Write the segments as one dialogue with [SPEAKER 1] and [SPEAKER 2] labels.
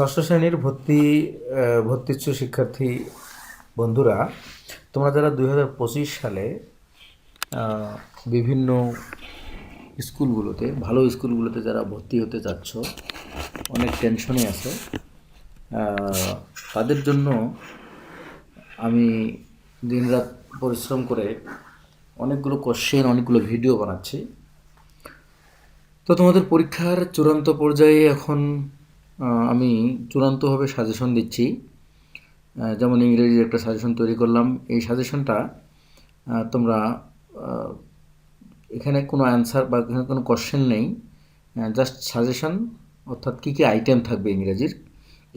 [SPEAKER 1] ষষ্ঠ শ্রেণির ভর্তি ভর্তিচ্ছু শিক্ষার্থী বন্ধুরা, তোমরা যারা দুই হাজার পঁচিশ সালে বিভিন্ন স্কুলগুলোতে, ভালো স্কুলগুলোতে যারা ভর্তি হতে চাচ্ছ অনেক টেনশনে আছো তাদের জন্য আমি দিনরাত পরিশ্রম করে অনেকগুলো কোশ্চেন অনেকগুলো ভিডিও বানাচ্ছি। তো তোমাদের পরীক্ষার চূড়ান্ত পর্যায়ে এখন আমি চূড়ান্তভাবে সাজেশন দিচ্ছি। যেমন ইংরেজির একটা সাজেশন তৈরি করলাম। এই সাজেশনটা তোমরা এখানে কোনো অ্যান্সার বা এখানে কোনো কোশ্চেন নেই। জাস্ট সাজেশন অর্থাৎ কী কী আইটেম থাকবে ইংরেজির?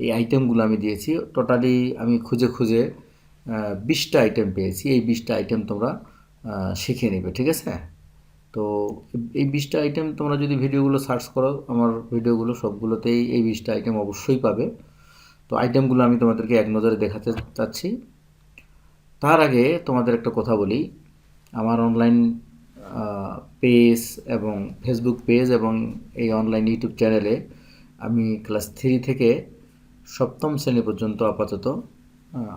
[SPEAKER 1] এই আইটেমগুলো আমি দিয়েছি। টোটালি আমি খুঁজে খুঁজে বিশটা আইটেম পেয়েছি। এই বিশটা আইটেম তোমরা শিখে নেবে, ঠিক আছে? তো এই বিশটা আইটেম তোমরা যদি ভিডিওগুলো সার্চ করো, আমার ভিডিওগুলো সবগুলোতেই এই বিশটা আইটেম অবশ্যই পাবে। তো আইটেমগুলো আমি তোমাদেরকে এক নজরে দেখাতে চাচ্ছি। তার আগে তোমাদের একটা কথা বলি। আমার অনলাইন পেজ এবং ফেসবুক পেজ এবং এই অনলাইন ইউটিউব চ্যানেলে আমি ক্লাস থ্রি থেকে সপ্তম শ্রেণি পর্যন্ত আপাতত।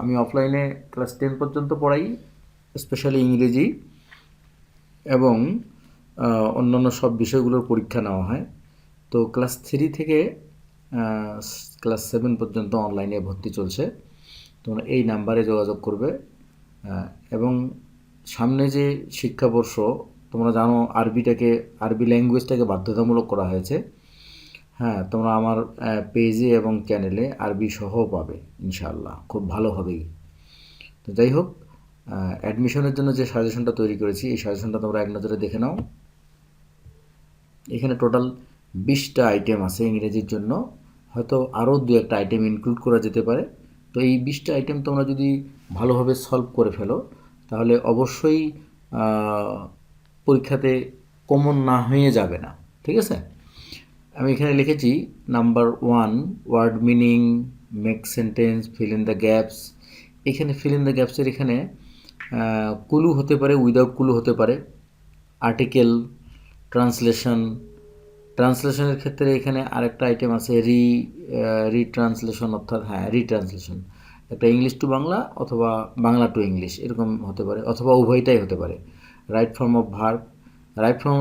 [SPEAKER 1] আমি অফলাইনে ক্লাস টেন পর্যন্ত পড়াই স্পেশালি ইংরেজি। এবং অন্যান্য সব বিষয়গুলোর পরীক্ষা নেওয়া হয়। তো ক্লাস থ্রি থেকে ক্লাস সেভেন পর্যন্ত অনলাইনে ভর্তি চলছে। তোমরা এই নাম্বারে যোগাযোগ করবে। এবং সামনে যে শিক্ষাবর্ষ, তোমরা জানো আরবিটাকে, আরবি ল্যাঙ্গুয়েজটাকে বাধ্যতামূলক করা হয়েছে। হ্যাঁ তোমরা আমার পেজে এবং চ্যানেলে আরবি সহ পাবে, ইনশাআল্লাহ। খুব ভালো হবেই। তো যাই হোক অ্যাডমিশনের জন্য যে সাজেশনটা তৈরি করেছি, এই সাজেশনটা তোমরা এক নজরে দেখে নাও। এখানে টোটাল বিশটা আইটেম আছে ইংরেজির জন্য। হয়তো আরও দু একটা আইটেম ইনক্লুড করা যেতে পারে। তো এই বিশটা আইটেম তোমরা যদি ভালোভাবে সলভ করে ফেলো, তাহলে অবশ্যই পরীক্ষাতে কমন না হয়ে যাবে না। ঠিক আছে? আমি এখানে লিখেছি number one word meaning make sentence fill in the gaps এখানে ফিল ইন দ্য গ্যাপসের এখানে কুলু হতে পারে উইদাউট কুলু হতে পারে। আর্টিকেল ট্রান্সলেশন, ট্রান্সলেশনের ক্ষেত্রে এখানে আরেকটা আইটেম আছে রি রিট্রান্সলেশন অর্থাৎ হ্যাঁ রিট্রান্সলেশন একটা ইংলিশ টু বাংলা অথবা বাংলা টু ইংলিশ এরকম হতে পারে, অথবা উভয়টাই হতে পারে। Right form of verb right form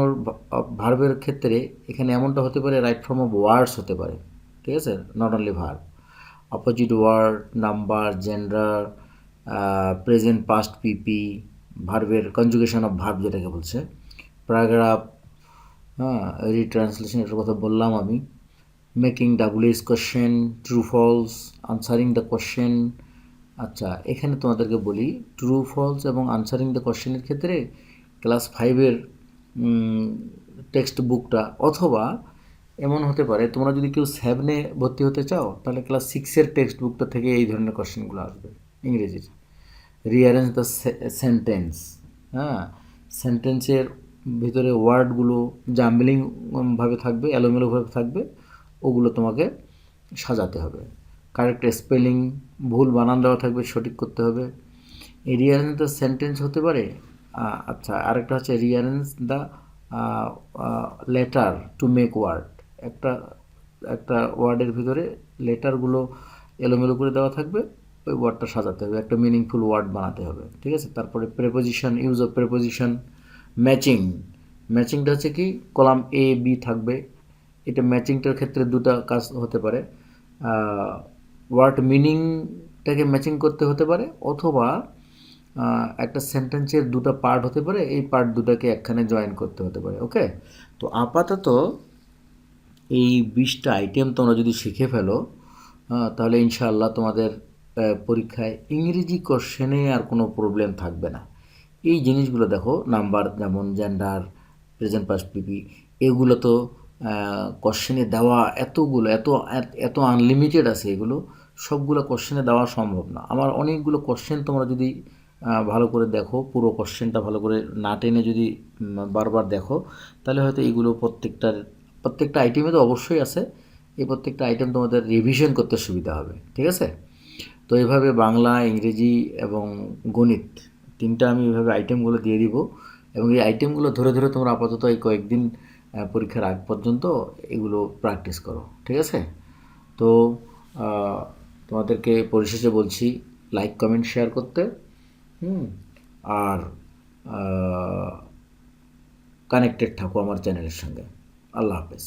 [SPEAKER 1] of ভার্বের ক্ষেত্রে এখানে এমনটা হতে পারে রাইট ফর্ম অফ ওয়ার্ডস হতে পারে। ঠিক আছে? Not only verb opposite word number gender present past PP ভার্বের কনজুগেশন অফ ভার্ব যেটাকে বলছে। প্যারাগ্রাফ হ্যাঁ রিট্রান্সলেশন এটার কথা বললাম আমি। Making double S question true false answering the question আচ্ছা এখানে তোমাদেরকে বলি ট্রু ফলস এবং আনসারিং দ্য কোশ্চেনের ক্ষেত্রে ক্লাস ফাইভের টেক্সট বুকটা অথবা এমন হতে পারে, তোমরা যদি কেউ সেভেনে ভর্তি হতে চাও, তাহলে ক্লাস সিক্সের টেক্সট বুকটা থেকে এই ধরনের কোশ্চেনগুলো আসবে, ইংরেজির। রিঅ্যারেঞ্জ দ্য সেন্টেন্স হ্যাঁ সেন্টেন্সের ভিতরে ওয়ার্ডগুলো জাম্বলিং ভাবে থাকবে এলোমেলোভাবে থাকবে, ওগুলো তোমাকে সাজাতে হবে। কারেক্ট স্পেলিং ভুল বানান দেওয়া থাকবে, সঠিক করতে হবে। এই রিঅ্যারেঞ্জ দ্য সেন্টেন্স হতে পারে আচ্ছা আরেকটা হচ্ছে rearrange the letter to make word একটা একটা ওয়ার্ডের ভিতরে লেটারগুলো এলোমেলো করে দেওয়া থাকবে, ওই ওয়ার্ডটা সাজাতে হবে। একটা মিনিংফুল ওয়ার্ড বানাতে হবে, ঠিক আছে? তারপরে preposition use of preposition matching. ম্যাচিংটা হচ্ছে কি, কলাম এ বি থাকবে। এটা ম্যাচিংটার ক্ষেত্রে দুটো কাজ হতে পারে। ওয়ার্ড মিনিংটাকে ম্যাচিং করতে হতে পারে, অথবা একটা সেন্টেন্সের দুটো পার্ট হতে পারে, এই পার্ট দুটাকে একখানে জয়েন করতে হতে পারে ওকে তো আপাতত এই বিশটা আইটেম তোমরা যদি শিখে ফেলো তাহলে ইনশাআল্লাহ তোমাদের পরীক্ষায় ইংরেজি কোশ্চেনে আর কোনো প্রবলেম থাকবে না। এই জিনিসগুলো দেখো নাম্বার যেমন জেন্ডার প্রেজেন্ট পাস্ট পিপি এগুলো তো কোশ্চেনে দেওয়া এতগুলো, এত, এত- আনলিমিটেড আছে এগুলো, সবগুলো কোশ্চেনে দেওয়া সম্ভব না। আমার অনেকগুলো কোশ্চেন তোমরা যদি ভালো করে দেখো, পুরো কোশ্চেনটা ভালো করে না টেনে যদি বারবার দেখো, তাহলে হয়তো এগুলো প্রত্যেকটার প্রত্যেকটা আইটেমে তো অবশ্যই আছে, এই প্রত্যেকটা আইটেম তোমাদের রিভিশন করতে সুবিধা হবে, ঠিক আছে? তো এভাবে বাংলা, ইংরেজি এবং গণিত তিনটা আমি এভাবে আইটেমগুলো দিয়ে দিব এবং এই আইটেমগুলো ধরে ধরে তোমরা আপাতত এই কয়েকদিন পরীক্ষার আগ পর্যন্ত এগুলো প্র্যাকটিস করো, ঠিক আছে? তো তোমাদেরকে পরিশেষে বলছি লাইক কমেন্ট শেয়ার করতে, হুম? আর কানেক্টেড থাকো আমার চ্যানেলের সঙ্গে। আল্লাহ হাফেজ।